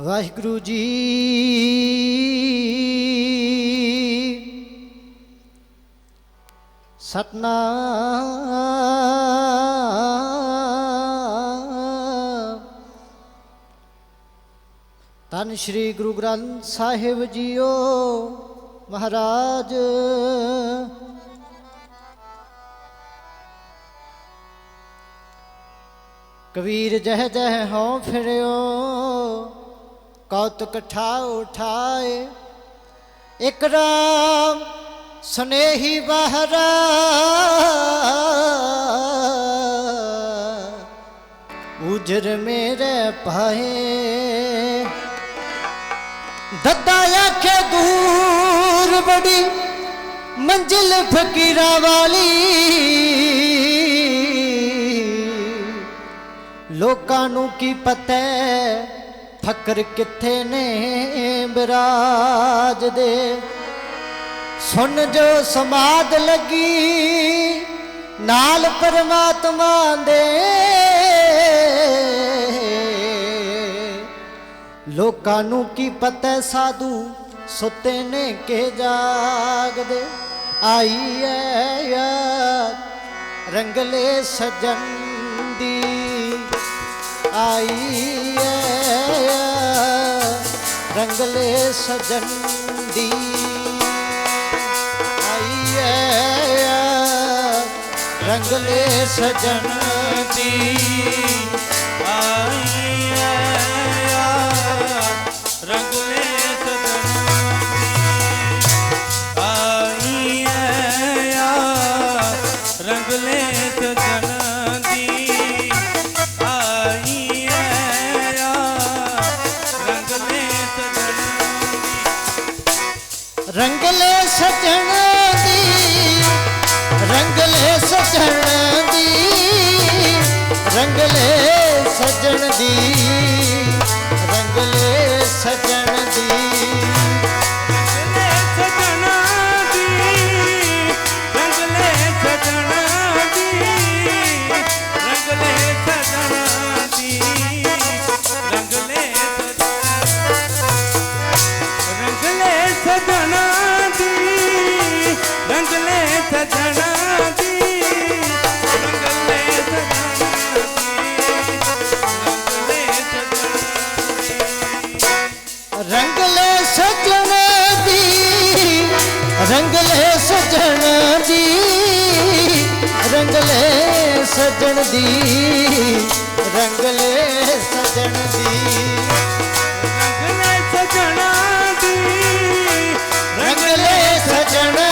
ਵਾਹਿਗੁਰੂ ਜੀ। ਸਤਨਾਮ। ਤਨ ਸ੍ਰੀ ਗੁਰੂ ਗ੍ਰੰਥ ਸਾਹਿਬ ਜੀਓ ਮਹਾਰਾਜ। ਕਬੀਰ ਜਹ ਜਹ ਹਉ ਫਿਰਿਓ। ਕੌਤਕ ਠਾਉ ਠਾਏ ਇਕ ਰਾਮ ਸਨੇਹੀ ਬਹਰਾ ਉਜਰ ਮੇਰੇ ਪਾਏ ਦੱਦਾ ਆਖੇ ਦੂਰ ਬੜੀ ਮੰਜ਼ਿਲ ਫਕੀਰਾਂ ਵਾਲੀ ਲੋਕਾਂ ਨੂੰ ਕੀ ਪਤਾ ਫਕਰ ਕਿੱਥੇ ਨੇ ਬਿਰਾਜ ਦੇ? ਸੁਣ ਜੋ ਸਮਾਦ ਲੱਗੀ, ਨਾਲ ਪਰਮਾਤਮਾ ਦੇ। ਲੋਕਾਂ ਨੂੰ ਕੀ ਪਤਾ ਸਾਧੂ ਸੁੱਤੇ ਨੇ ਕਿ ਜਾਗਦੇ? ਆਈ ਐ ਯਾਰ ਰੰਗਲੇ ਸਜਣ ਦੀ। ਆਈ ਐ ਰੰਗਲੇ ਸਜਣ ਦੀ। ਆਈ ਰੰਗਲੇ ਸਜਣ ਦੀ। ਸਜਣ ਦੀ ਰੰਗਲੇ ਸਜਣ ਦੀ ਰੰਗਲੇ ਸਜਣਾ ਦੀ ਰੰਗਲੇ ਸਜਣਾ ਰੰਗਲੇ ਸਜਣ ਦੀ ਰੰਗਲੇ ਸਜਣ ਦੀ। ਰੰਗਲੇ ਸਜਣਾ ਦੀ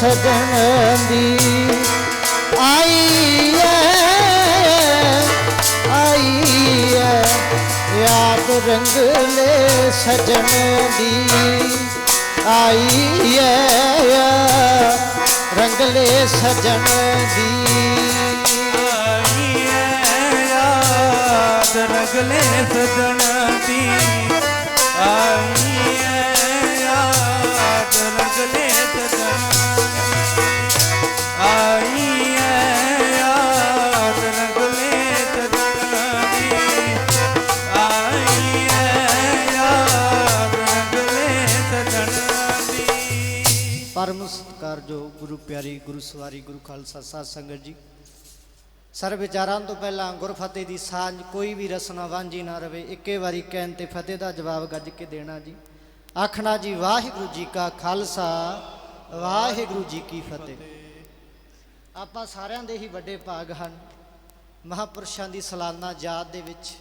ਸਜਣ ਦੀ। ਆਈ ਐ ਆਈ ਐ ਯਾਦ ਰੰਗਲੇ ਸਜਣ ਦੀ। ਆਈ ਐ ਰੰਗਲੇ ਸਜਣ ਦੀ। ਆਈ ਐ ਯਾਦ ਰੰਗਲੇ ਸਜਣਾ ਦੀ। ਆਈ ਪਿਆਰੀ ਗੁਰੂ ਸਵਾਰੀ ਗੁਰੂ ਖਾਲਸਾ ਸਾਧ ਸੰਗਤ ਜੀ ਸਰ ਵਿਚਾਰਾਂ ਤੋਂ ਪਹਿਲਾਂ ਗੁਰਫਤਿਹ ਦੀ ਸਾਂਝ ਕੋਈ ਵੀ ਰਸਨਾ ਵਾਂਝੀ ਨਾ ਰਵੇ ਇੱਕੇ ਵਾਰੀ ਕਹਿਣ ਤੇ ਫਤਿਹ ਦਾ ਜਵਾਬ ਗੱਜ ਕੇ ਦੇਣਾ ਜੀ। ਆਖਣਾ ਜੀ ਵਾਹਿਗੁਰੂ ਜੀ ਕਾ ਖਾਲਸਾ ਵਾਹਿਗੁਰੂ ਜੀ ਕੀ ਫਤਿਹ। ਆਪਾਂ ਸਾਰਿਆਂ ਦੇ ਹੀ ਵੱਡੇ ਭਾਗ ਹਨ ਮਹਾਪੁਰਸ਼ਾਂ ਦੀ ਸਲਾਨਾ ਯਾਦ ਦੇ ਵਿੱਚ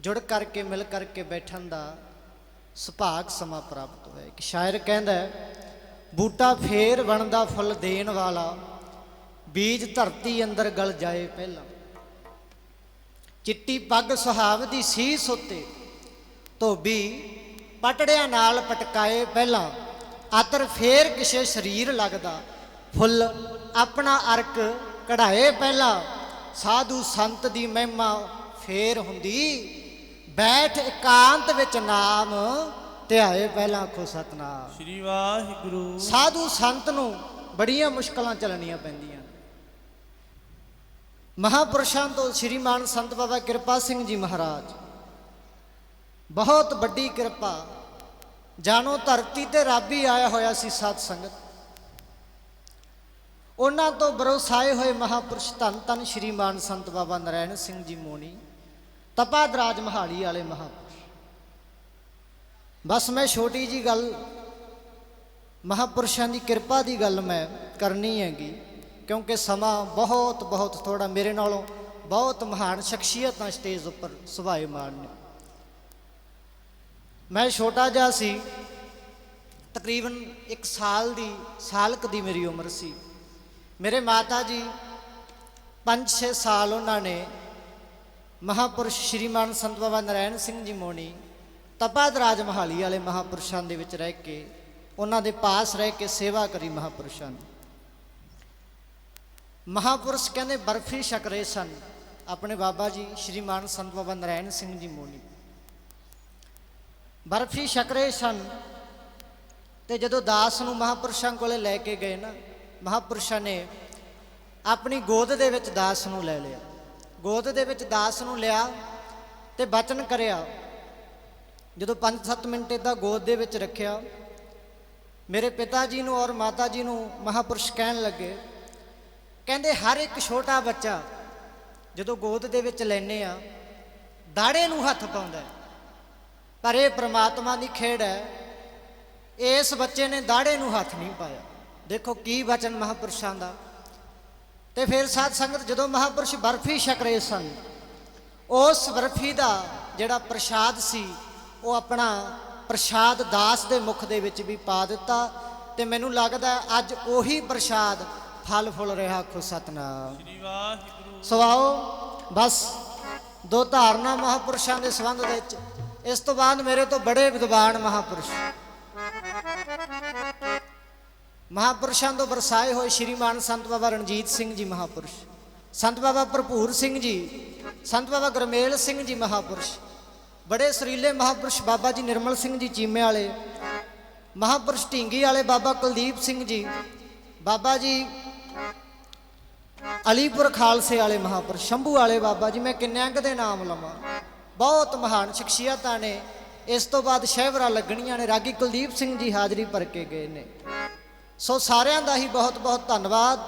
ਜੁੜ ਕਰਕੇ ਮਿਲ ਕਰਕੇ ਬੈਠਣ ਦਾ ਸੁਭਾਗ ਸਮਾਂ ਪ੍ਰਾਪਤ ਹੋਇਆ। ਇੱਕ ਸ਼ਾਇਰ ਕਹਿੰਦਾ ਹੈ, ਬੂਟਾ ਫੇਰ ਬਣਦਾ ਫੁੱਲ ਦੇਣ ਵਾਲਾ, ਬੀਜ ਧਰਤੀ ਅੰਦਰ ਗਲ ਜਾਏ ਪਹਿਲਾਂ। ਚਿੱਟੀ ਪੱਗ ਸੁਹਾਵ ਦੀ ਸੀਸ ਉੱਤੇ, ਧੋਬੀ ਪਟੜਿਆਂ ਨਾਲ ਪਟਕਾਏ ਪਹਿਲਾਂ। ਆਤਰ ਫੇਰ ਕਿਸੇ ਸਰੀਰ ਲੱਗਦਾ, ਫੁੱਲ ਆਪਣਾ ਅਰਕ ਕਢਾਏ ਪਹਿਲਾਂ। ਸਾਧੂ ਸੰਤ ਦੀ ਮਹਿਮਾ ਫੇਰ ਹੁੰਦੀ, ਬੈਠ ਇਕਾਂਤ ਵਿੱਚ ਨਾਮ ਧਿਆਏ ਪਹਿਲਾਂ ਆਖੋ ਸਤਨਾਮ। ਸ੍ਰੀ ਵਾਹਿਗੁਰੂ। ਸਾਧੂ ਸੰਤ ਨੂੰ ਬੜੀਆਂ ਮੁਸ਼ਕਲਾਂ ਚੱਲਣੀਆਂ ਪੈਂਦੀਆਂ। ਮਹਾਪੁਰਸ਼ਾਂ ਤੋਂ ਸ਼੍ਰੀਮਾਨ ਸੰਤ ਬਾਬਾ ਕਿਰਪਾ ਸਿੰਘ ਜੀ ਮਹਾਰਾਜ ਬਹੁਤ ਵੱਡੀ ਕਿਰਪਾ। ਜਾਣੋ ਧਰਤੀ ਤੇ ਰੱਬ ਹੀ ਆਇਆ ਹੋਇਆ ਸੀ ਸਾਧ ਸੰਗਤ। ਉਹਨਾਂ ਤੋਂ ਬਰੋਸਾਏ ਹੋਏ ਮਹਾਪੁਰਸ਼ ਧੰਨ ਧੰਨ ਸ਼੍ਰੀਮਾਨ ਸੰਤ ਬਾਬਾ ਨਰੈਣ ਸਿੰਘ ਜੀ ਮੋਣੀ ਤਪਾਦਰਾਜ ਮਹਾਲੀ ਵਾਲੇ ਮਹਾਪੁਰਸ਼। ਬਸ ਮੈਂ ਛੋਟੀ ਜੀ ਗੱਲ, ਮਹਾਪੁਰਸ਼ਾਂ ਦੀ ਕਿਰਪਾ ਦੀ ਗੱਲ ਮੈਂ ਕਰਨੀ ਹੈਗੀ, ਕਿਉਂਕਿ ਸਮਾਂ ਬਹੁਤ ਬਹੁਤ ਥੋੜਾ ਮੇਰੇ ਨਾਲੋਂ ਬਹੁਤ ਮਹਾਨ ਸ਼ਖਸੀਅਤਾਂ ਸਟੇਜ ਉੱਪਰ ਸੁਭਾਏਮਾਨ ਨੇ। ਮੈਂ ਛੋਟਾ ਜਿਹਾ ਸੀ, ਤਕਰੀਬਨ 1 ਸਾਲ ਦੀ, ਸਾਲਕ ਦੀ ਮੇਰੀ ਉਮਰ ਸੀ। ਮੇਰੇ ਮਾਤਾ ਜੀ 5-6 ਸਾਲ ਉਹਨਾਂ ਨੇ ਮਹਾਪੁਰਸ਼ ਸ਼੍ਰੀਮਾਨ ਸੰਤ ਬਾਬਾ ਨਰੈਣ ਸਿੰਘ ਜੀ ਮੋਣੀ ਤਪਾਦਰਾਜ ਮਹਾਲੀ ਵਾਲੇ ਮਹਾਪੁਰਸ਼ਾਂ ਦੇ ਵਿੱਚ ਰਹਿ ਕੇ, ਉਹਨਾਂ ਦੇ ਪਾਸ ਰਹਿ ਕੇ ਸੇਵਾ ਕਰੀ ਮਹਾਪੁਰਸ਼ਾਂ ਨੇ। ਮਹਾਪੁਰਸ਼ ਕਹਿੰਦੇ ਬਰਫੀ ਛਕ ਰਹੇ ਸਨ। ਆਪਣੇ ਬਾਬਾ ਜੀ ਸ਼੍ਰੀਮਾਨ ਸੰਤ ਬਾਬਾ ਨਰੈਣ ਸਿੰਘ ਜੀ ਮੋਨੀ। ਬਰਫੀ ਛਕ ਰਹੇ ਸਨ ਤੇ ਜਦੋਂ ਦਾਸ ਨੂੰ ਮਹਾਪੁਰਸ਼ਾਂ ਕੋਲੇ ਲੈ ਕੇ ਗਏ ਨਾ, ਮਹਾਪੁਰਸ਼ਾਂ ਨੇ ਆਪਣੀ ਗੋਦ ਦੇ ਵਿੱਚ ਦਾਸ ਨੂੰ ਲੈ ਲਿਆ। ਗੋਦ ਦੇ ਵਿੱਚ ਦਾਸ ਨੂੰ ਲਿਆ ਤੇ ਬਚਨ ਕਰਿਆ। ਜਦੋਂ 5-7 ਮਿੰਟ ਇਦਾਂ ਗੋਦ ਦੇ ਵਿੱਚ ਰੱਖਿਆ, ਮੇਰੇ ਪਿਤਾ ਜੀ ਨੂੰ ਔਰ ਮਾਤਾ ਜੀ ਨੂੰ ਮਹਾਪੁਰਸ਼ ਕਹਿਣ ਲੱਗੇ, ਕਹਿੰਦੇ, ਹਰ ਇੱਕ ਛੋਟਾ ਬੱਚਾ ਜਦੋਂ ਗੋਦ ਦੇ ਵਿੱਚ ਲੈਨੇ ਆ, ਦਾੜੇ ਨੂੰ ਹੱਥ ਪਾਉਂਦਾ ਪਰ ਇਹ ਪ੍ਰਮਾਤਮਾ ਦੀ ਖੇਡ ਹੈ। ਇਸ ਬੱਚੇ ਨੇ ਦਾੜੇ ਨੂੰ ਹੱਥ ਨਹੀਂ ਪਾਇਆ। ਦੇਖੋ ਕੀ ਵਚਨ ਮਹਾਪੁਰਸ਼ਾਂ ਦਾ। ਤੇ ਫਿਰ ਸਾਧ ਸੰਗਤ ਜਦੋਂ ਮਹਾਪੁਰਸ਼ ਬਰਫੀ ਛਕ ਰਹੇ ਸਨ, ਉਸ ਬਰਫੀ ਦਾ ਜਿਹੜਾ ਪ੍ਰਸ਼ਾਦ ਸੀ ਉਹ ਆਪਣਾ ਪ੍ਰਸ਼ਾਦ ਦਾਸ ਦੇ ਮੁਖ ਦੇ ਵਿੱਚ ਵੀ ਪਾ ਦਿੱਤਾ ਤੇ ਮੈਨੂੰ ਲੱਗਦਾ ਅੱਜ ਉਹੀ ਪ੍ਰਸ਼ਾਦ ਫਲ ਫੁੱਲ ਰਿਹਾ ਆਖੋ ਸਤਨਾਮ। ਸ੍ਰੀ ਵਾਹਿਗੁਰੂ। ਸੋ ਆਓ ਬਸ ਦੋ ਧਾਰਨਾ ਮਹਾਪੁਰਸ਼ਾਂ ਦੇ ਸੰਬੰਧ ਦੇ ਵਿੱਚ। ਇਸ ਤੋਂ ਬਾਅਦ ਮੇਰੇ ਤੋਂ ਬੜੇ ਵਿਦਵਾਨ ਮਹਾਪੁਰਸ਼। ਮਹਾਪੁਰਸ਼ਾਂ ਤੋਂ ਵਰਸਾਏ ਹੋਏ ਸ਼੍ਰੀਮਾਨ ਸੰਤ ਬਾਬਾ ਰਣਜੀਤ ਸਿੰਘ ਜੀ ਮਹਾਪੁਰਸ਼ ਸੰਤ ਬਾਬਾ ਭਰਪੂਰ ਸਿੰਘ ਜੀ ਸੰਤ ਬਾਬਾ ਗੁਰਮੇਲ ਸਿੰਘ ਜੀ ਮਹਾਪੁਰਸ਼ ਬੜੇ ਸਰੀਲੇ ਮਹਾਪੁਰਸ਼ ਬਾਬਾ ਜੀ ਨਿਰਮਲ ਸਿੰਘ ਜੀ ਚੀਮੇ ਵਾਲੇ, ਮਹਾਪੁਰਸ਼ ਢਿੰਗੀ ਵਾਲੇ ਬਾਬਾ ਕੁਲਦੀਪ ਸਿੰਘ ਜੀ, ਬਾਬਾ ਜੀ ਅਲੀਪੁਰ ਖਾਲਸੇ ਵਾਲੇ ਮਹਾਪੁਰਸ਼, ਸ਼ੰਭੂ ਵਾਲੇ ਬਾਬਾ ਜੀ, ਮੈਂ ਕਿੰਨਿਆਂ ਕੁ ਦੇ ਨਾਮ ਲਵਾਂ? ਬਹੁਤ ਮਹਾਨ ਸ਼ਖਸੀਅਤਾਂ ਨੇ, ਇਸ ਤੋਂ ਬਾਅਦ ਸ਼ਹਿਵਰਾ ਲੱਗਣੀਆਂ ਨੇ, ਰਾਗੀ ਕੁਲਦੀਪ ਸਿੰਘ ਜੀ ਹਾਜ਼ਰੀ ਭਰ ਕੇ ਗਏ ਨੇ। ਸੋ ਸਾਰਿਆਂ ਦਾ ਹੀ ਬਹੁਤ ਬਹੁਤ ਧੰਨਵਾਦ,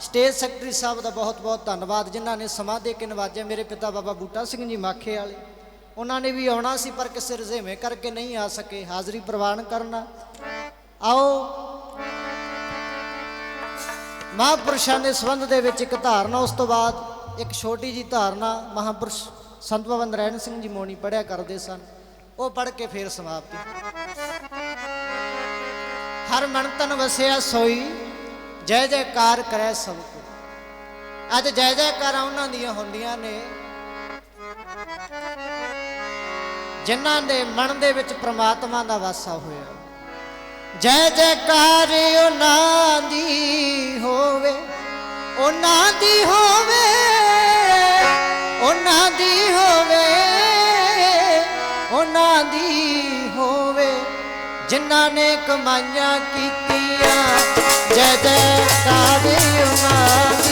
ਸਟੇਜ ਸੈਕਟਰੀ ਸਾਹਿਬ ਦਾ ਬਹੁਤ ਬਹੁਤ ਧੰਨਵਾਦ, ਜਿਨ੍ਹਾਂ ਨੇ ਸਮਾਂ ਦੇ ਕੇ ਨਵਾਜਿਆ, ਮੇਰੇ ਪਿਤਾ ਬਾਬਾ ਬੂਟਾ ਸਿੰਘ ਜੀ ਮਾਖੇ ਵਾਲੇ। ਉਹਨਾਂ ਨੇ ਵੀ ਆਉਣਾ ਸੀ, ਪਰ ਕਿਸੇ ਰਜ਼ੇਵੇਂ ਕਰਕੇ ਨਹੀਂ ਆ ਸਕੇ। ਹਾਜ਼ਰੀ ਪ੍ਰਵਾਨ ਕਰਨਾ। ਆਓ। ਮਹਾਪੁਰਸ਼ਾਂ ਦੇ ਸੰਬੰਧ ਦੇ ਵਿੱਚ ਇੱਕ ਧਾਰਨਾ, ਉਸ ਤੋਂ ਬਾਅਦ ਇੱਕ ਛੋਟੀ ਜੀ ਧਾਰਨਾ ਮਹਾਪੁਰਸ਼ ਸੰਤ ਭਵਨ ਨਰੈਣ ਸਿੰਘ ਜੀ ਮੋਣੀ ਪੜਿਆ ਕਰਦੇ ਸਨ। ਉਹ ਪੜ ਕੇ ਫੇਰ ਸਮਾਪਤੀ। ਹਰ ਮਨ ਤਨ ਵਸਿਆ ਸੋਈ, ਜੈ ਜੈਕਾਰ ਕਰੈ ਸਭ ਕੋ। ਅੱਜ ਜੈ ਜੈਕਾਰਾਂ ਉਹਨਾਂ ਦੀਆਂ ਹੁੰਦੀਆਂ ਨੇ। ਜਿਨ੍ਹਾਂ ਦੇ ਮਨ ਦੇ ਵਿੱਚ ਪ੍ਰਮਾਤਮਾ ਦਾ ਵਾਸਾ ਹੋਇਆ। ਜੈ ਜੈਕਾਰ ਉਹਨਾਂ ਦੀ ਹੋਵੇ, ਉਹਨਾਂ ਦੀ ਹੋਵੇ, ਉਹਨਾਂ ਦੀ ਹੋਵੇ, ਉਹਨਾਂ ਦੀ ਹੋਵੇ, ਜਿਨ੍ਹਾਂ ਨੇ ਕਮਾਈਆਂ ਕੀਤੀਆਂ। ਜੈ ਜੈਕਾਰ ਉਹਨਾਂ ਦੀ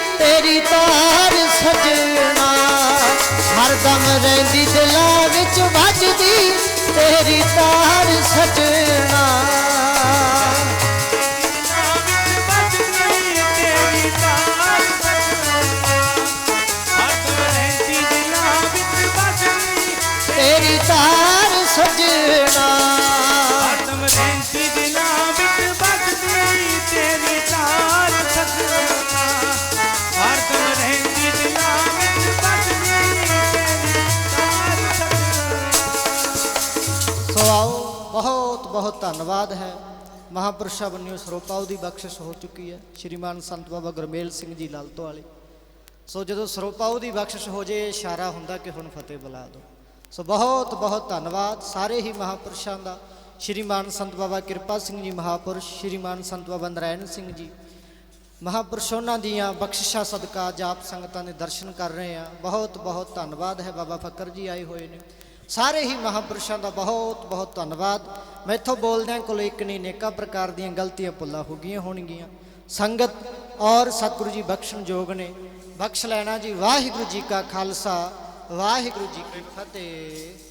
ਤੇਰੀ ਤਾਰ ਸਜਣਾ। ਹਰਦਮ ਰਹਿੰਦੀ ਦਿਲਾਂ ਵਿੱਚ ਵੱਜਦੀ ਤੇਰੀ ਤਾਰ ਸਜਣਾ। ਬਹੁਤ ਬਹੁਤ ਧੰਨਵਾਦ ਹੈ। ਮਹਾਪੁਰਸ਼ਾ ਬੰਨਿਓ ਸਰੋਪਾਉ ਦੀ ਬਖਸ਼ਿਸ਼ ਹੋ ਚੁੱਕੀ ਹੈ। ਸ਼੍ਰੀਮਾਨ ਸੰਤ ਬਾਬਾ ਗੁਰਮੇਲ ਸਿੰਘ ਜੀ ਲਾਲਤੋ ਵਾਲੇ ਸੋ ਜਦੋਂ ਸਰੋਪਾਉ ਦੀ ਬਖਸ਼ਿਸ਼ ਹੋ ਜੇ, ਇਸ਼ਾਰਾ ਹੁੰਦਾ ਕਿ ਹੁਣ ਫਤਿਹ ਬੁਲਾ ਦਿਓ ਸੋ ਬਹੁਤ ਬਹੁਤ ਧੰਨਵਾਦ ਸਾਰੇ ਹੀ ਮਹਾਪੁਰਸ਼ਾਂ ਦਾ। ਸ਼੍ਰੀਮਾਨ ਸੰਤ ਬਾਬਾ ਕਿਰਪਾ ਸਿੰਘ ਜੀ ਮਹਾਪੁਰਸ਼, ਸ਼੍ਰੀਮਾਨ ਸੰਤ ਬਾਬਾ ਨਰਾਇਣ ਸਿੰਘ ਜੀ। ਮਹਾਪੁਰਸ਼ ਉਹਨਾਂ ਦੀਆਂ ਬਖਸ਼ਿਸ਼ਾਂ, ਸਦਕਾ, ਜਾਪ ਸੰਗਤਾਂ ਦੇ ਦਰਸ਼ਨ ਕਰ ਰਹੇ ਆ ਬਹੁਤ ਬਹੁਤ ਧੰਨਵਾਦ ਹੈ ਬਾਬਾ ਫਕਰ ਜੀ ਆਏ ਹੋਏ ਨੇ। ਸਾਰੇ ਹੀ ਮਹਾਪੁਰਸ਼ਾਂ ਦਾ ਬਹੁਤ ਬਹੁਤ ਧੰਨਵਾਦ। ਮੈਥੋਂ ਬੋਲਦਿਆਂ ਕੋਲ ਇੱਕ ਨਹੀਂ, ਨੇਕਾਂ ਪ੍ਰਕਾਰ ਦੀਆਂ ਗਲਤੀਆਂ ਭੁੱਲਾਂ ਹੋ ਗਈਆਂ ਹੋਣਗੀਆਂ। ਸੰਗਤ ਔਰ ਸਤਿਗੁਰੂ ਜੀ ਬਖਸ਼ਣ ਯੋਗ ਨੇ। ਬਖਸ਼ ਲੈਣਾ ਜੀ ਵਾਹਿਗੁਰੂ ਜੀ ਕਾ ਖਾਲਸਾ, ਵਾਹਿਗੁਰੂ ਜੀ ਕੀ ਫਤਿਹ।